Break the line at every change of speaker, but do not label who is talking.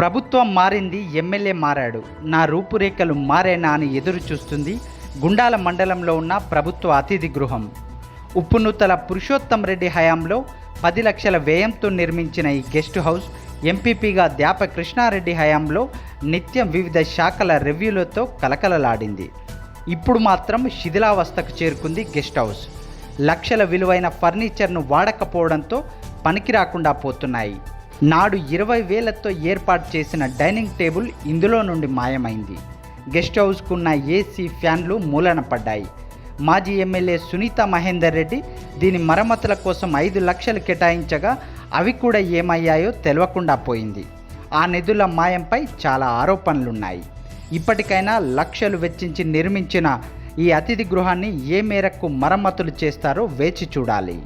ప్రభుత్వం మారింది ఎమ్మెల్యే మారాడు. నా రూపురేఖలు మారేనా అని ఎదురు చూస్తుంది గుండాల మండలంలో ఉన్న ప్రభుత్వ అతిథి గృహం. ఉప్పునూతల పురుషోత్తం రెడ్డి హయాంలో పది లక్షల వ్యయంతో నిర్మించిన ఈ గెస్ట్ హౌస్ ఎంపీపీగా ద్యాప కృష్ణారెడ్డి హయాంలో నిత్యం వివిధ శాఖల రివ్యూలతో కలకలలాడింది. ఇప్పుడు మాత్రం శిథిలావస్థకు చేరుకుంది గెస్ట్ హౌస్. లక్షల విలువైన ఫర్నిచర్ను వాడకపోవడంతో పనికి రాకుండా పోతున్నాయి. నాడు ఇరవై వేలతో ఏర్పాటు చేసిన డైనింగ్ టేబుల్ ఇందులో నుండి మాయమైంది. గెస్ట్ హౌస్కున్న ఏసీ ఫ్యాన్లు మూలన పడ్డాయి. మాజీ ఎమ్మెల్యే సునీత మహేందర్ రెడ్డి దీని మరమ్మతుల కోసం ఐదు లక్షలు కేటాయించగా అవి కూడా ఏమయ్యాయో తెలియకుండా పోయింది. ఆ నిధుల మాయంపై చాలా ఆరోపణలున్నాయి. ఇప్పటికైనా లక్షలు వెచ్చించి నిర్మించిన ఈ అతిథి గృహాన్ని ఏ మేరకు మరమ్మతులు చేస్తారో వేచి చూడాలి.